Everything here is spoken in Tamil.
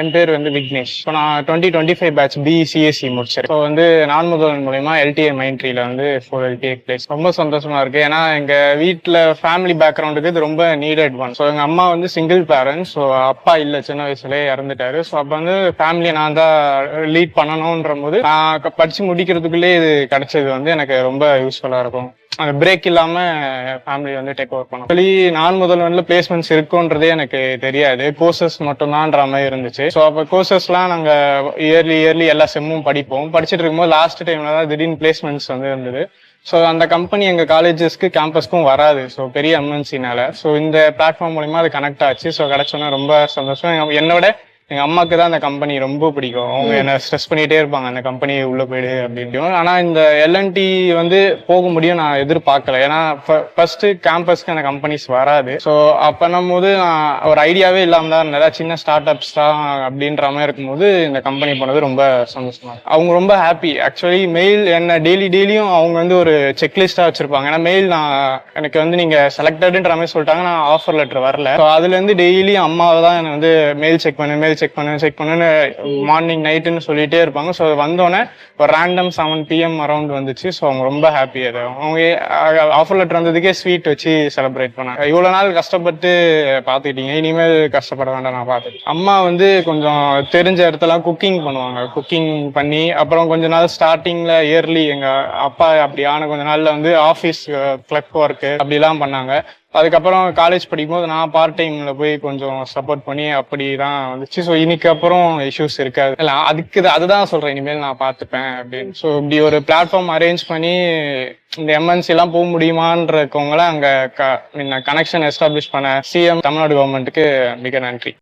என் பேர் வந்து விக்னேஷ். இப்போ நான் twenty twenty five batch B CSC முடிச்சிருக்கேன். இப்போ வந்து நான் முதல்வன் மூலயமா எல்டிஏ மைண்ட்ரியில் வந்து ஃபோர் எல்டிஏ பிளேஸ் ரொம்ப சந்தோஷமா இருக்கு. ஏன்னா எங்க வீட்டில் ஃபேமிலி பேக்ரவுண்டுக்கு இது ரொம்ப நீடட் ஒன் ஸோ எங்க அம்மா வந்து சிங்கிள் பேரண்ட்ஸ் ஸோ அப்பா இல்லை சின்ன வயசுலேயே இறந்துட்டாரு. ஸோ அப்போ வந்து ஃபேமிலியை நான் தான் லீட் பண்ணணுன்ற போது நான் படித்து படிச்சு முடிக்கிறதுக்குள்ளே இது கிடைச்சது வந்து எனக்கு ரொம்ப யூஸ்ஃபுல்லாக இருக்கும். அந்த பிரேக் இல்லாம ஃபேமிலி வந்து டேக் ஓவர் பண்ணும். ஆக்சுவலி நான் முதல்வன்ல பிளேஸ்மெண்ட்ஸ் இருக்குன்றதே எனக்கு தெரியாது. கோர்சஸ் மட்டும்தான்ற மாதிரி இருந்துச்சு. ஸோ அப்போ கோர்சஸ்லாம் நாங்க இயர்லி இயர்லி எல்லா செம்மும் படிப்போம். படிச்சுட்டு இருக்கும்போது லாஸ்ட் டைம்ல தான் திடீர்னு பிளேஸ்மெண்ட்ஸ் வந்து இருந்தது. ஸோ அந்த கம்பெனி எங்கள் காலேஜஸ்க்கு கேம்பஸ்க்கும் வராது. ஸோ பெரிய எம்என்சினால ஸோ இந்த பிளாட்ஃபார்ம் மூலிமா அது கனெக்ட் ஆச்சு. ஸோ கிடச்சோன்னா ரொம்ப சந்தோஷம். என்னோட எங்க அம்மாக்கு தான் அந்த கம்பெனி ரொம்ப பிடிக்கும். அவங்க என்ன ஸ்ட்ரெஸ் பண்ணிட்டே இருப்பாங்க அந்த கம்பெனி உள்ள போயிடு அப்படின்ட்டு ஆனா இந்த எல்என்டி வந்து போக முடியும் நான் எதிர்பார்க்கல. ஏன்னா ஃபர்ஸ்ட் கேம்பஸ்க்கு அந்த கம்பெனிஸ் வராது. ஸோ அப்பனும் போது நான் ஒரு ஐடியாவே இல்லாம தான் இருந்தேன். சின்ன ஸ்டார்ட் அப்ஸ் தான் அப்படின்ற மாதிரி இருக்கும்போது இந்த கம்பெனி போனது ரொம்ப சந்தோஷமா. அவங்க ரொம்ப ஹாப்பி ஆக்சுவலி மெயில் என்ன டெய்லி டெய்லியும் அவங்க வந்து ஒரு செக்லிஸ்டா வச்சிருப்பாங்க. ஏன்னா மெயில் நான் எனக்கு வந்து நீங்க செலக்டட்ன்ற மாதிரி சொல்லிட்டாங்க. நான் ஆஃபர் லெட்டர் வரல. ஸோ அதுல இருந்து டெய்லி அம்மாவை தான் வந்து மெயில் செக் பண்ணு மெயில் செக் பண்ணு செக் பண்ணுன்னு மார்னிங் நைட்டுன்னு சொல்லிட்டே இருப்பாங்க. ஸோ வந்தோடனே ஒரு ரேண்டம் செவன் பிஎம் அரௌண்ட் வந்துச்சு. ஸோ அவங்க ரொம்ப ஹாப்பி அது. அவங்க ஆஃபர் லெட்டர் வந்ததுக்கே ஸ்வீட் வச்சு செலிப்ரேட் பண்ணாங்க. இவ்வளோ நாள் கஷ்டப்பட்டு பார்த்துக்கிட்டீங்க. இனிமேல் கஷ்டப்பட வேண்டாம் நான் பார்த்துட்டு அம்மா வந்து கொஞ்சம் தெரிஞ்ச இடத்துல குக்கிங் பண்ணுவாங்க. குக்கிங் பண்ணி அப்புறம் கொஞ்ச நாள் ஸ்டார்டிங்கில் இயர்லி எங்கள் அப்பா அப்படி ஆன கொஞ்ச நாளில் வந்து ஆஃபீஸ் கிளப் ஒர்க்கு அப்படிலாம் பண்ணாங்க. அதுக்கப்புறம் காலேஜ் படிக்கும்போது நான் பார்ட் டைம்ல போய் கொஞ்சம் சப்போர்ட் பண்ணி அப்படி தான் வந்துச்சு. ஸோ இன்னைக்கு அப்புறம் இஷ்யூஸ் இருக்காது. இல்லை அதுக்கு அதுதான் சொல்றேன். இனிமேல் நான் பார்த்துப்பேன் அப்படின்னு. ஸோ இப்படி ஒரு பிளாட்ஃபார்ம் அரேஞ்ச் பண்ணி இந்த எம்என்சி எல்லாம் போக முடியுமான்றவங்கள அங்க கனெக்ஷன் எஸ்டாப்ளிஷ் பண்ண சிஎம் தமிழ்நாடு கவர்மெண்ட்டுக்கு மிக நன்றி.